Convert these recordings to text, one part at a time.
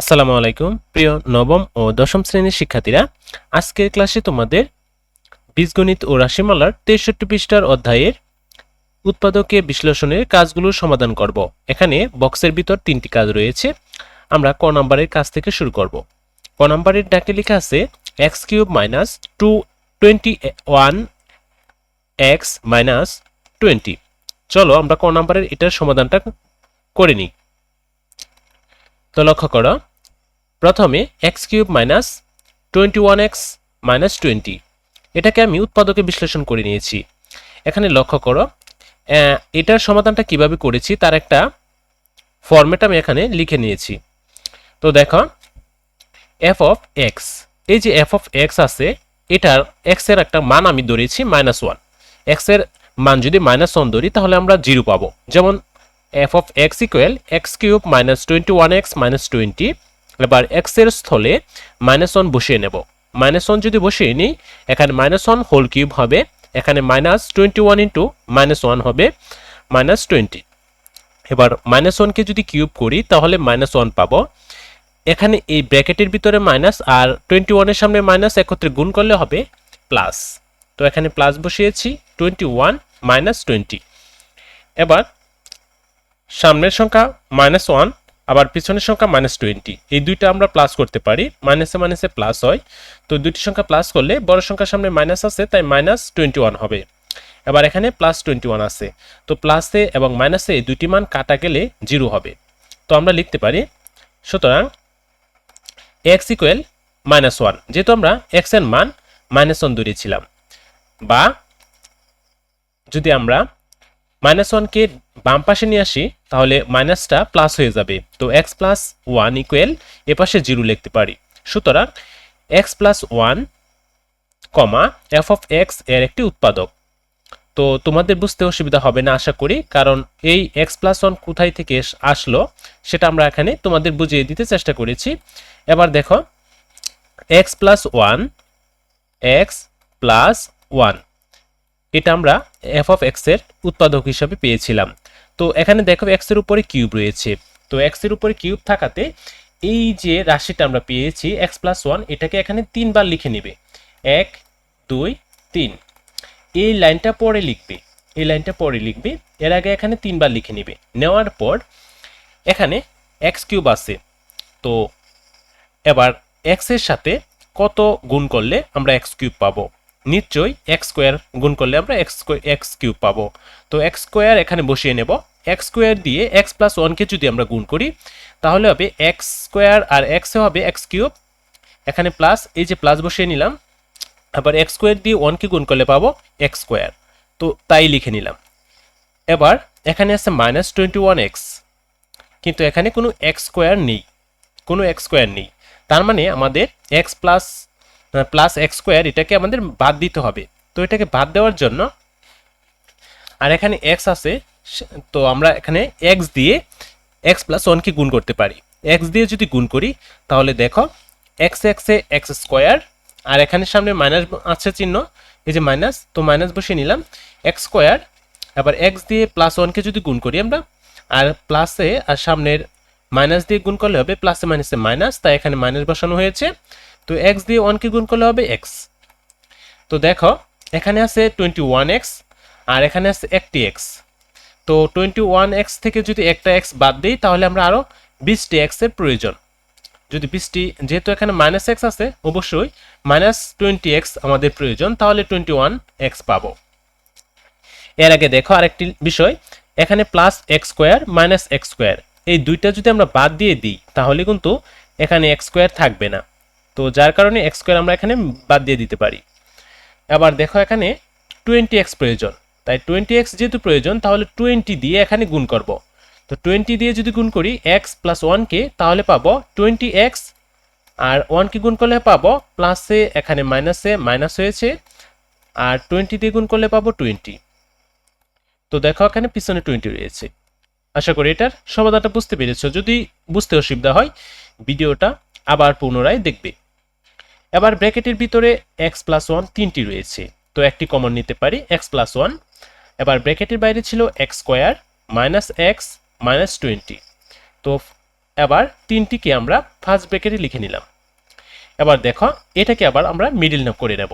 আসসালামু আলাইকুম। প্রিয় নবম ও দশম শ্রেণির শিক্ষার্থীরা, আজকের ক্লাসে তোমাদের বীজগণিত ও রাশিমালার তেষট্টি পৃষ্ঠার অধ্যায়ের উৎপাদকে বিশ্লেষণের কাজগুলো সমাধান করব। এখানে বক্সের ভিতর তিনটি কাজ রয়েছে। আমরা ক নাম্বারের কাজ থেকে শুরু করব। ক নাম্বারের ডাকে লেখা আছে x cube minus two twenty one x minus twenty. চলো আমরা ক নম্বরের এটার সমাধানটা করে নিই। তো লক্ষ্য করো প্রথমে x cube minus twenty one x minus twenty. এটাকে আমি উৎপাদকে বিশ্লেষণ করে নিয়েছি। এখানে লক্ষ্য করো এটার সমাধানটা কীভাবে করেছি তার একটা ফরম্যাট আমি এখানে লিখে নিয়েছি। তো দেখো এফ অফ এক্স এই যে এফ অফ এক্স আছে, এটার এক্সের একটা মান আমি ধরেছি মাইনাস ওয়ান এক্সের মান যদি মাইনাস ওয়ান ধরি, তাহলে আমরা জিরো পাবো। যেমন f of x equal x cube minus twenty one x minus twenty এবার এক্সের স্থলে মাইনাস ওয়ান বসিয়ে নেব। মাইনাস ওয়ান যদি বসিয়ে নিই, এখানে মাইনাস ওয়ান হোল কিউব হবে, এখানে minus twenty one into minus one হবে মাইনাস টোয়েন্টি এবার মাইনাস ওয়ানকে যদি কিউব করি, তাহলে মাইনাস ওয়ান পাবো। এখানে এই ব্র্যাকেটের ভিতরে মাইনাস আর টোয়েন্টি ওয়ানের সামনে মাইনাস একত্রে গুণ করলে হবে প্লাস তো এখানে প্লাস বসিয়েছি টোয়েন্টি ওয়ান মাইনাস টোয়েন্টি এবার সামনের সংখ্যা মাইনাস ওয়ান আবার পিছনের সংখ্যা মাইনাস টোয়েন্টি এই দুইটা আমরা প্লাস করতে পারি। মাইনাসে মাইনাসে প্লাস হয়। তো দুইটি সংখ্যা প্লাস করলে বড় সংখ্যার সামনে মাইনাস আছে, তাই মাইনাস টোয়েন্টি ওয়ান হবে। এবার এখানে প্লাস টোয়েন্টি ওয়ান আছে। তো প্লাসে এবং মাইনাসে এই দুইটি মান কাটা গেলে জিরো হবে। তো আমরা লিখতে পারি, সুতরাং এক্স ইকুয়াল মাইনাস ওয়ান যেহেতু আমরা এক্সের মান মাইনাস ওয়ান ধরিয়েছিলাম বা যদি আমরা মাইনাস ওয়ানকে বাম পাশে নিয়ে আসি, তাহলে মাইনাসটা প্লাস হয়ে যাবে। তো এক্স প্লাস ওয়ান ইকুয়াল এ পাশে জিরো লিখতে পারি। সুতরাং x plus one comma f of এক্সের একটি উৎপাদক। তো তোমাদের বুঝতে অসুবিধা হবে না, আশা করি, কারণ এই এক্স প্লাস ওয়ান কোথায় থেকে আসলো, সেটা আমরা এখানে তোমাদের বুঝিয়ে দিতে চেষ্টা করেছি। এবার দেখো x plus one x plus one এটা আমরা এফ অফ এক্সের উৎপাদক হিসাবে পেয়েছিলাম। তো এখানে দেখো এক্সের উপরে কিউব রয়েছে। তো এক্সের উপরে কিউব থাকাতে এই যে রাশিটা আমরা পেয়েছি এক্স প্লাস ওয়ান এটাকে এখানে তিনবার লিখে নেবে। এক, দুই, তিন। এই লাইনটা পরে লিখবে। এই লাইনটা পরে লিখবে। এর আগে এখানে তিনবার লিখে নিবে। নেওয়ার পর এখানে এক্স কিউব আছে। তো এবার এক্সের সাথে কত গুণ করলে আমরা এক্স কিউব পাবো? নিশ্চয়ই এক্স স্কোয়ার গুণ করলে আমরা এক্স এক্স কিউব পাবো। তো এক্স স্কোয়ার এখানে বসিয়ে নেব। এক্স স্কোয়ার দিয়ে এক্স প্লাস ওয়ানকে যদি আমরা গুণ করি, তাহলে হবে এক্স স্কোয়ার আর এক্সে হবে এক্স কিউব এখানে প্লাস এই যে প্লাস বসিয়ে নিলাম। আবার এক্স স্কোয়ার দিয়ে ওয়ানকে গুণ করলে পাবো এক্স স্কোয়ার তো তাই লিখে নিলাম। এবার এখানে আছে মাইনাস টোয়েন্টি ওয়ান এক্স কিন্তু এখানে কোনো এক্স স্কোয়ার নেই। কোনো এক্স স্কোয়ার নেই। তার মানে আমাদের x plus plus x square এটাকে আমাদের বাদ দিতে হবে। তো এটাকে বাদ দেওয়ার জন্য আর এখানে এক্স আছে তো আমরা এখানে এক্স দিয়ে এক্স প্লাস ওয়ানকে গুণ করতে পারি। এক্স দিয়ে যদি গুণ করি, তাহলে দেখো এক্স এক্সে এক্স স্কোয়ার আর এখানে সামনে মাইনাস আছে চিহ্ন, এই যে মাইনাস তো মাইনাস বসিয়ে নিলাম এক্স স্কোয়ার আবার এক্স দিয়ে প্লাস ওয়ানকে যদি গুণ করি আমরা, আর প্লাসে আর সামনের মাইনাস দিয়ে গুণ করলে হবে প্লাসে মাইনাসে মাইনাস তাই এখানে মাইনাস বসানো হয়েছে। তো এক্স দিয়ে ওয়ানকে গুণ করলে হবে এক্স তো দেখো, এখানে আছে টোয়েন্টি ওয়ান এক্স আর এখানে আছে একটি এক্স তো টোয়েন্টি ওয়ান এক্স থেকে যদি একটা এক্স বাদ দিই, তাহলে আমরা আরও বিশটি এক্সের প্রয়োজন। যদি বিশটি, যেহেতু এখানে মাইনাস এক্স আছে, অবশ্যই মাইনাস টোয়েন্টি এক্স আমাদের প্রয়োজন, তাহলে টোয়েন্টি ওয়ান এক্স পাবো। এর আগে দেখো আরেকটি বিষয়, এখানে plus x square minus x square এই দুইটা যদি আমরা বাদ দিয়ে দিই, তাহলে কিন্তু এখানে এক্স স্কোয়ার থাকবে না। তো যার কারণে এক্স স্কোয়ার আমরা এখানে বাদ দিয়ে দিতে পারি। আবার দেখো এখানে টোয়েন্টি এক্স প্রয়োজন। তাই টোয়েন্টি এক্স যেহেতু প্রয়োজন, তাহলে টোয়েন্টি দিয়ে এখানে গুণ করব। তো টোয়েন্টি দিয়ে যদি গুণ করি এক্স প্লাস ওয়ানকে তাহলে পাবো টোয়েন্টি এক্স আর ওয়ানকে গুণ করলে পাবো প্লাসে এখানে মাইনাসে মাইনাস হয়েছে, আর টোয়েন্টি দিয়ে গুণ করলে পাবো টোয়েন্টি তো দেখো এখানে পিছনে টোয়েন্টি রয়েছে। আশা করি এটার সমাধানটা বুঝতে পেরেছ। যদি বুঝতে অসুবিধা হয়, ভিডিওটা আবার পুনরায় দেখবে। এবার ব্র্যাকেটের ভিতরে এক্স প্লাস ওয়ান তিনটি রয়েছে। তো একটি কমন নিতে পারি এক্স প্লাস ওয়ান এবার ব্র্যাকেটের বাইরে ছিল x square minus x minus twenty তো এবার তিনটিকে আমরা ফার্স্ট ব্র্যাকেটে লিখে নিলাম। এবার দেখো, এটাকে আবার আমরা মিডিল নাম করে নেব।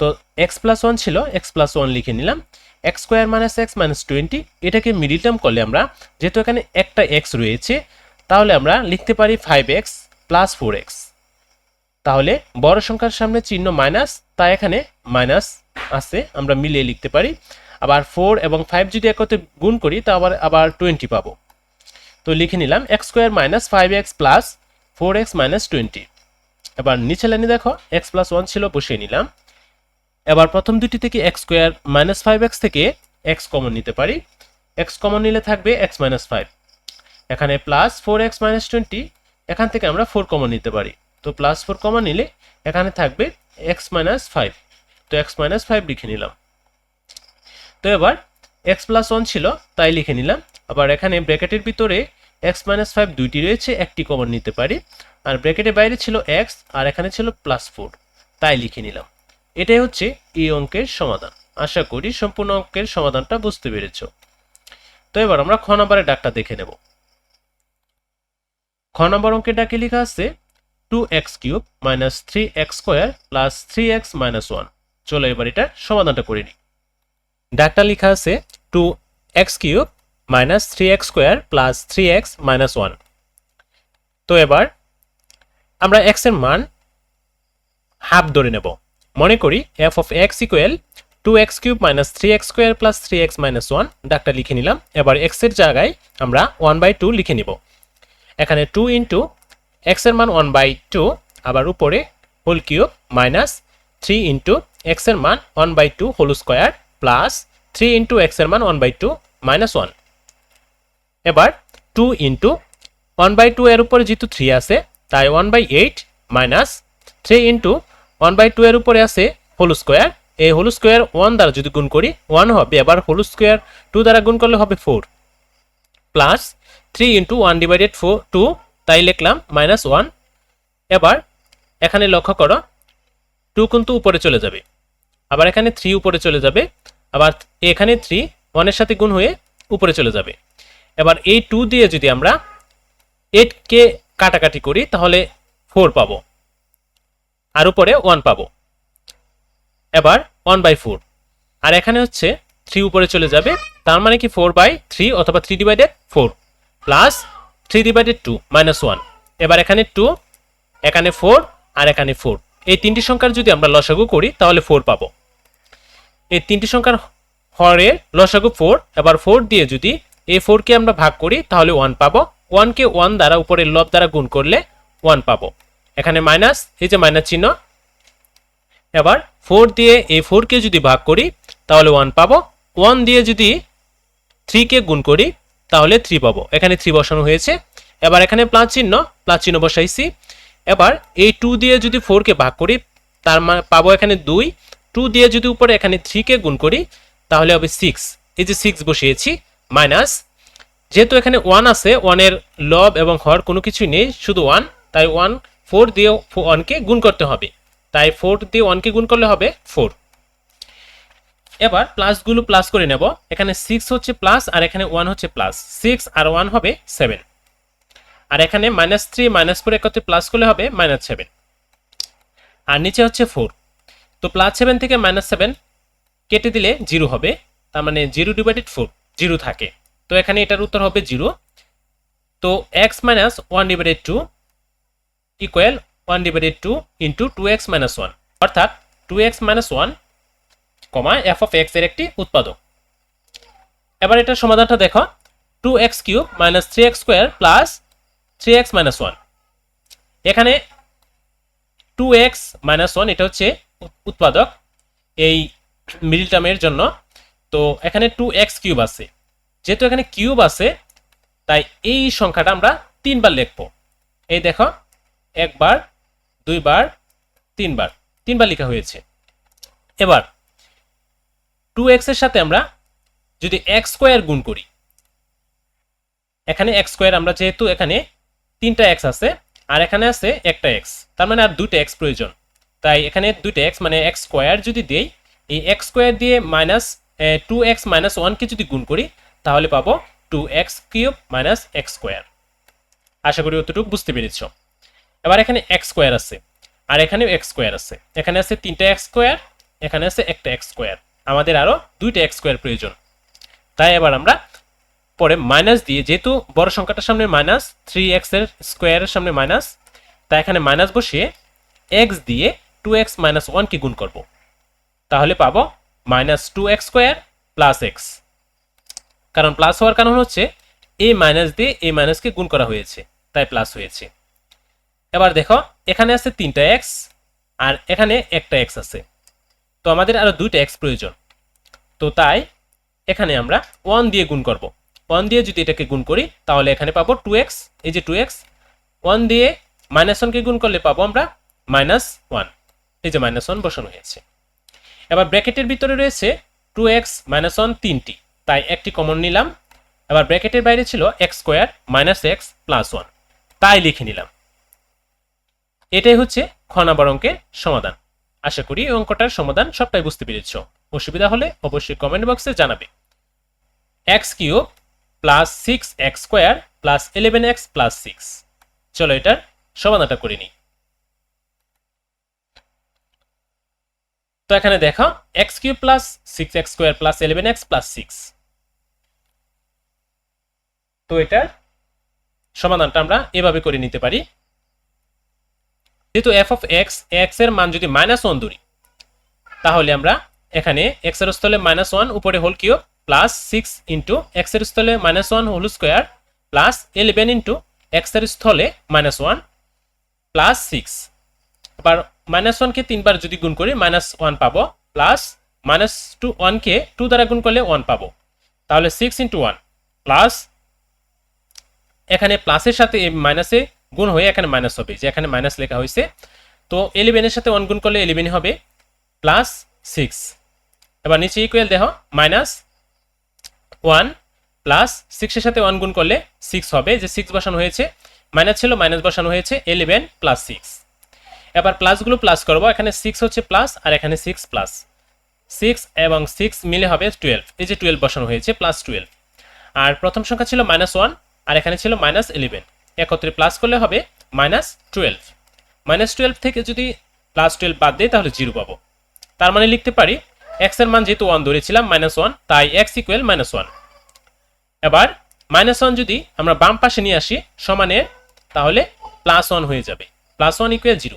তো এক্স প্লাস ওয়ান ছিল এক্স প্লাস ওয়ান লিখে নিলাম। X square minus x minus twenty এটাকে মিডিল টার্ম করলে আমরা, যেহেতু এখানে একটা এক্স রয়েছে, তাহলে আমরা লিখতে পারি five x plus four x তাহলে বড় সংখ্যার সামনে চিহ্ন মাইনাস, তাই এখানে মাইনাস আছে, আমরা মিলিয়ে লিখতে পারি। আবার ফোর এবং ফাইভ যদি একত্রে গুণ করি, তা আবার আবার টোয়েন্টি পাবো। তো লিখে নিলাম x square minus five x plus four x minus twenty এবার নিচে লাইনে দেখো এক্স প্লাস ওয়ান ছিল, বসিয়ে নিলাম। এবার প্রথম দুটি থেকে x square minus five x থেকে এক্স কমন নিতে পারি। এক্স কমন নিলে থাকবে এক্স মাইনাস ফাইভ এখানে plus four x minus twenty এখান থেকে আমরা ফোর কমন নিতে পারি। তো প্লাস ফোর কমন নিলে এখানে থাকবে এক্স মাইনাস ফাইভ তো এক্স মাইনাস ফাইভ লিখে নিলাম। তো এবার এক্স প্লাস ওয়ান ছিল, তাই লিখে নিলাম। আবার এখানে ব্র্যাকেটের ভিতরে এক্স মাইনাস ফাইভ দুইটি রয়েছে, একটি কমন নিতে পারি। আর ব্র্যাকেটের বাইরে ছিল এক্স আর এখানে ছিল প্লাস ফোর তাই লিখে নিলাম। এটাই হচ্ছে এই অঙ্কের সমাধান। আশা করি সম্পূর্ণ অঙ্কের সমাধানটা বুঝতে পেরেছ। তো এবার আমরা খ নম্বরের ডাকটা দেখে নেব। খ নম্বর অঙ্কের ডাকে লেখা আছে two cube minus three x square plus three x minus one চলো এবার এটা সমাধানটা করে নিই। ডাকটা লেখা আছে two x cube minus three x square plus three x minus one তো এবার আমরা এক্সের মান হাফ ধরে নেব। মনে করি f of x equal to x cube minus three x square plus three x minus one ডাকটা লিখে নিলাম। এবার এক্সের জায়গায় আমরা ওয়ান বাই টু লিখে নিব। এখানে টু ইন্টু এক্সের মান ওয়ান বাই টু আবার উপরে whole cube minus three into এক্সের মান one by two whole square plus three into এক্সের মান one by two minus one এবার two into one by two এর উপরে যেহেতু থ্রি আছে, তাই one by eight minus three into one by two এর উপরে আছে হোল স্কোয়ার এই হোল স্কোয়ার ওয়ান দ্বারা যদি গুণ করি ওয়ান হবে, এবার হোল স্কোয়ার টু দ্বারা গুণ করলে হবে four plus three into one divided four two তাই লিখলাম মাইনাস ওয়ান এবার এখানে লক্ষ্য করো টু কিন্তু উপরে চলে যাবে। আবার এখানে থ্রি উপরে চলে যাবে। আবার এখানে থ্রি ওয়ানের সাথে গুণ হয়ে উপরে চলে যাবে। এবার এই টু দিয়ে যদি আমরা এইটকে কাটাকাটি করি, তাহলে ফোর পাবো। আর উপরে ওয়ান পাবো। এবার ওয়ান বাই ফোর আর এখানে হচ্ছে থ্রি উপরে চলে যাবে। তার মানে কি ফোর বাই থ্রি অথবা three divided four plus three divided two minus one এবার এখানে টু এখানে ফোর আর এখানে ফোর এই তিনটি সংখ্যার যদি আমরা লসাগু করি, তাহলে ফোর পাবো। এই তিনটি সংখ্যার হরের লসাগু ফোর এবার ফোর দিয়ে যদি এই ফোরকে আমরা ভাগ করি, তাহলে ওয়ান পাবো। ওয়ানকে ওয়ান দ্বারা উপরের লব দ্বারা গুণ করলে ওয়ান পাবো। এখানে মাইনাস এই যে মাইনাস চিহ্ন। এবার ফোর দিয়ে এই ফোরকে যদি ভাগ করি, তাহলে ওয়ান পাবো। ওয়ান দিয়ে যদি থ্রিকে গুণ করি তাহলে থ্রি পাবো। এখানে থ্রি বসানো হয়েছে। এবার এখানে প্লাস চিহ্ন প্লাস চিহ্ন বসাইছি। এবার এই টু দিয়ে যদি ফোরকে ভাগ করি, তার মানে পাবো এখানে দুই। টু দিয়ে যদি উপরে এখানে থ্রিকে গুণ করি, তাহলে হবে সিক্স এই যে সিক্স বসিয়েছি মাইনাস যেহেতু এখানে ওয়ান আছে ওয়ানের লব এবং হর কোনো কিছুই নেই, শুধু ওয়ান তাই ওয়ান ফোর দিয়ে ওয়ানকে গুণ করতে হবে। তাই ফোর দিয়ে ওয়ানকে গুণ করলে হবে ফোর এবার প্লাসগুলো প্লাস করে নেব। এখানে সিক্স হচ্ছে প্লাস আর এখানে ওয়ান হচ্ছে প্লাস সিক্স আর ওয়ান হবে সেভেন আর এখানে মাইনাস থ্রি মাইনাস ফোর একত্রে প্লাস করলে হবে মাইনাস সেভেন আর নিচে হচ্ছে ফোর তো প্লাস সেভেন থেকে মাইনাস সেভেন কেটে দিলে জিরো হবে। তার মানে জিরো ডিভাইডেড ফোর জিরো থাকে। তো এখানে এটার উত্তর হবে জিরো তো x minus one divided two equal one divided two into two x minus one অর্থাৎ two x minus one comma f of এক্সের একটি উৎপাদক। এবার এটার সমাধানটা দেখো। Two x cube minus three x square plus three x minus one এখানে two x minus one এটা হচ্ছে উৎপাদক এই মিডিল টার্মের জন্য। তো এখানে টু এক্স কিউব আছে। যেহেতু এখানে কিউব আছে, তাই এই সংখ্যাটা আমরা তিনবার লিখব। এই দেখো, একবার, দুইবার, তিনবার। তিনবার লেখা হয়েছে। এবার টু এক্সের সাথে আমরা যদি এক্স স্কোয়ার গুণ করি, এখানে এক্স স্কোয়ার আমরা যেহেতু এখানে তিনটা এক্স আছে, আর এখানে আছে একটা এক্স তার মানে আর দুইটা এক্স প্রয়োজন। তাই এখানে দুইটা এক্স মানে এক্স স্কোয়ার যদি দেই, এই এক্স স্কোয়ার দিয়ে মাইনাস টু এক্স মাইনাস ওয়ানকে যদি গুণ করি, তাহলে পাবো two x cube minus x square আশা করি অতটুকু বুঝতে পেরেছ। এবার এখানে এক্স স্কোয়ার আছে, আর এখানেও এক্স স্কোয়ার আছে। এখানে আছে তিনটা এক্স স্কোয়ার এখানে আছে একটা এক্স স্কোয়ার আমাদের আরও দুইটা এক্স স্কোয়ার প্রয়োজন। তাই এবার আমরা পরে মাইনাস দিয়ে, যেহেতু বড় সংখ্যাটার সামনে মাইনাস থ্রি এক্সের স্কোয়ারের সামনে মাইনাস তাই এখানে মাইনাস বসিয়ে এক্স দিয়ে টু এক্স মাইনাস ওয়ানকে গুণ করব। তাহলে পাবো minus two x square plus x কারণ প্লাস হওয়ার কারণ হচ্ছে এ মাইনাস দিয়ে এ মাইনাসকে গুণ করা হয়েছে, তাই প্লাস হয়েছে। এবার দেখো, এখানে আছে তিনটা এক্স আর এখানে একটা এক্স আছে। তো আমাদের আরও দুইটা এক্স প্রয়োজন। তো তাই এখানে আমরা ওয়ান দিয়ে গুণ করব। ওয়ান দিয়ে যদি এটাকে গুণ করি, তাহলে এখানে পাবো টু এক্স এই যে টু এক্স ওয়ান দিয়ে মাইনাস ওয়ানকে গুণ করলে পাবো আমরা মাইনাস ওয়ান এই যে মাইনাস ওয়ান বসানো হয়েছে। এবার ব্র্যাকেটের ভিতরে রয়েছে টু এক্স মাইনাস ওয়ান তিনটি। তাই একটি কমন নিলাম। এবার ব্র্যাকেটের বাইরে ছিল x square minus x plus one তাই লিখে নিলাম। এটাই হচ্ছে খ নাম্বার অঙ্কের সমাধান। আশা করি এই অঙ্কটার সমাধান সবটাই বুঝতে পেরেছ। অসুবিধা হলে অবশ্যই কমেন্ট বক্সে জানাবে। X cube plus six x square plus eleven x plus six চলো এটার সমাধানটা করে নিই। তো এখানে দেখো x cube plus six x square plus eleven x plus six তো এটার সমাধানটা আমরা এভাবে করে নিতে পারি। যেহেতু এফ অফ এক্স এক্সের মান যদি মাইনাস ওয়ান ধরি, তাহলে আমরা এখানে এক্সের স্থলে মাইনাস ওয়ান উপরে whole cube plus six into এক্সের স্থলে minus one whole square plus eleven into এক্সের স্থলে মাইনাস ওয়ান প্লাস সিক্স আবার মাইনাস ওয়ানকে তিনবার যদি গুণ করি মাইনাস ওয়ান পাবো প্লাস মাইনাস টু ওয়ানকে টু দ্বারা গুণ করলে ওয়ান পাবো। তাহলে সিক্স ইন্টু ওয়ান প্লাস এখানে প্লাসের সাথে মাইনাসে গুণ হয়ে এখানে মাইনাস হবে, যে এখানে মাইনাস লেখা হয়েছে। তো এলিভেনের সাথে ওয়ান গুণ করলে এলিভেন হবে প্লাস সিক্স এবার নিচে ইকুয়াল দেখো মাইনাস ওয়ান প্লাস সিক্সের সাথে ওয়ান গুণ করলে সিক্স হবে, যে সিক্স বসানো হয়েছে। মাইনাস ছিল মাইনাস বসানো হয়েছে ইলেভেন প্লাস সিক্স এবার প্লাসগুলো প্লাস করব, এখানে সিক্স হচ্ছে প্লাস আর এখানে সিক্স প্লাস সিক্স এবং সিক্স মিলে হবে টুয়েলভ এই যে টুয়েলভ বসানো হয়েছে প্লাস টুয়েলভ আর প্রথম সংখ্যা ছিল মাইনাস ওয়ান আর এখানে ছিল মাইনাস ইলেভেন একত্রে প্লাস করলে হবে মাইনাস টুয়েলভ মাইনাস টুয়েলভ থেকে যদি প্লাস টুয়েলভ বাদ দিই, তাহলে জিরো পাবো। তার মানে লিখতে পারি এক্সের মান যেহেতু ওয়ান ধরেছিলাম মাইনাস ওয়ান তাই এক্স ইকুয়াল মাইনাস ওয়ান এবার মাইনাস ওয়ান যদি আমরা বাম পাশে নিয়ে আসি, সমানে, তাহলে প্লাস ওয়ান হয়ে যাবে। প্লাস ওয়ান ইকুয়াল জিরো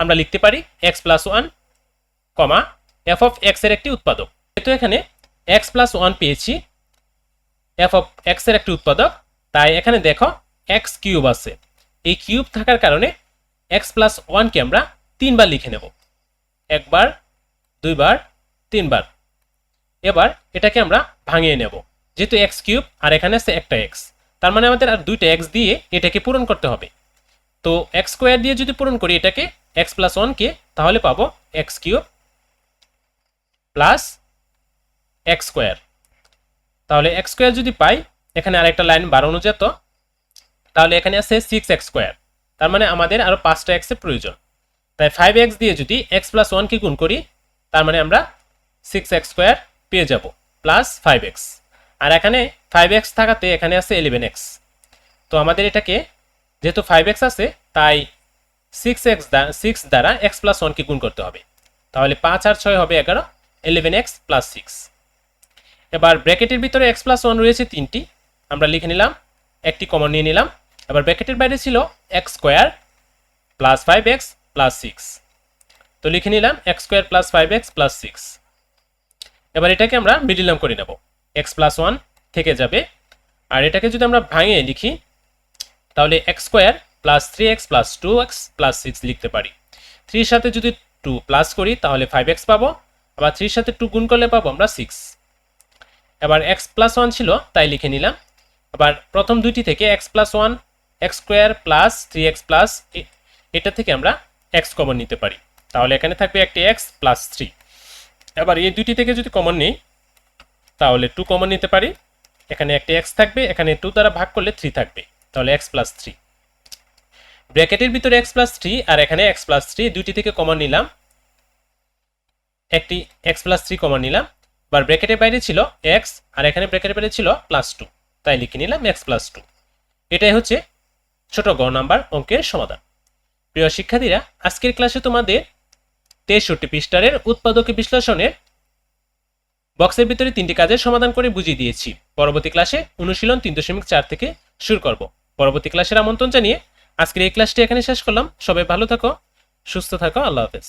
আমরা লিখতে পারি x plus one comma f of এক্সের একটি উৎপাদক। যেহেতু এখানে এক্স প্লাস ওয়ান পেয়েছি এফ অফ এক্সের একটি উৎপাদক, তাই এখানে দেখো এক্স কিউব আছে। এই কিউব থাকার কারণে এক্স প্লাস ওয়ানকে আমরা তিনবার লিখে নেব। একবার, দুইবার, তিনবার। এবার এটাকে আমরা ভাঙিয়ে নেব। যেহেতু এক্স কিউব আর এখানে আছে একটা এক্স তার মানে আমাদের আর দুইটা এক্স দিয়ে এটাকে পূরণ করতে হবে। তো এক্স স্কোয়ার দিয়ে যদি পূরণ করি এটাকে এক্স প্লাস ওয়ানকে তাহলে পাবো x cube plus x square তাহলে এক্স স্কোয়ার যদি পাই, এখানে আরেকটা লাইন বাড়ানো যেত। তাহলে এখানে আছে সিক্স এক্স স্কোয়ার তার মানে আমাদের আরও পাঁচটা এক্সের প্রয়োজন। তাই ফাইভ এক্স দিয়ে যদি এক্স প্লাস ওয়ানকে গুণ করি, তার মানে আমরা সিক্স এক্স স্কোয়ার পেয়ে যাব প্লাস ফাইভ এক্স আর এখানে ফাইভ এক্স থাকাতে এখানে আছে ইলেভেন এক্স তো আমাদের এটাকে যেহেতু ফাইভ এক্স আছে, তাই সিক্স এক্স সিক্স দ্বারা এক্স প্লাস ওয়ানকে গুণ করতে হবে। তাহলে পাঁচ আর ছয় হবে এগারো ইলেভেন এক্স প্লাস সিক্স এবার ব্র্যাকেটের ভিতরে এক্স প্লাস ওয়ান রয়েছে তিনটি। আমরা লিখে নিলাম, একটি কমন নিয়ে নিলাম। এবার ব্র্যাকেটের বাইরে ছিল x square plus five x plus six তো লিখে নিলাম x square plus five x plus six এবার এটাকে আমরা মিডিল নাম করে নেব। এক্স প্লাস ওয়ান থেকে যাবে। আর এটাকে যদি আমরা ভাঙিয়ে লিখি, তাহলে x square plus three x plus two x plus six লিখতে পারি। থ্রির সাথে যদি টু প্লাস করি, তাহলে ফাইভ এক্স পাবো। আবার থ্রির সাথে টু গুণ করলে পাবো আমরা সিক্স এবার এক্স প্লাস ওয়ান ছিল, তাই লিখে নিলাম। আবার প্রথম দুইটি থেকে x plus one x square plus three x plus এটা থেকে আমরা এক্স কমন নিতে পারি। তাহলে এখানে থাকবে একটি এক্স প্লাস থ্রি এবার এই দুইটি থেকে যদি কমন নিই, তাহলে টু কমন নিতে পারি। এখানে একটি এক্স থাকবে, এখানে টু দ্বারা ভাগ করলে থ্রি থাকবে। তাহলে এক্স প্লাস থ্রি ব্র্যাকেটের ভিতরে এক্স প্লাস থ্রি আর এখানে এক্স প্লাস থ্রি দুইটি থেকে কমন নিলাম। একটি এক্স প্লাস থ্রি কমন নিলাম। বা ব্র্যাকেটের বাইরে ছিল এক্স আর এখানে ব্র্যাকেটের বাইরে ছিল প্লাস টু তাই লিখে নিলাম এক্স প্লাস টু এটাই হচ্ছে ছোট গ নাম্বার অঙ্কের সমাধান। প্রিয় শিক্ষার্থীরা, আজকের ক্লাসে তোমাদের তেষট্টি পৃষ্ঠারের উৎপাদক বিশ্লেষণের বক্সের ভিতরে তিনটি কাজের সমাধান করে বুঝিয়ে দিয়েছি। পরবর্তী ক্লাসে অনুশীলন তিন দশমিক চার থেকে শুরু করব। পরবর্তী ক্লাসের আমন্ত্রণ জানিয়ে আজকের এই ক্লাসটি এখানে শেষ করলাম। সবাই ভালো থাকো, সুস্থ থাকো, আল্লাহ হাফেজ।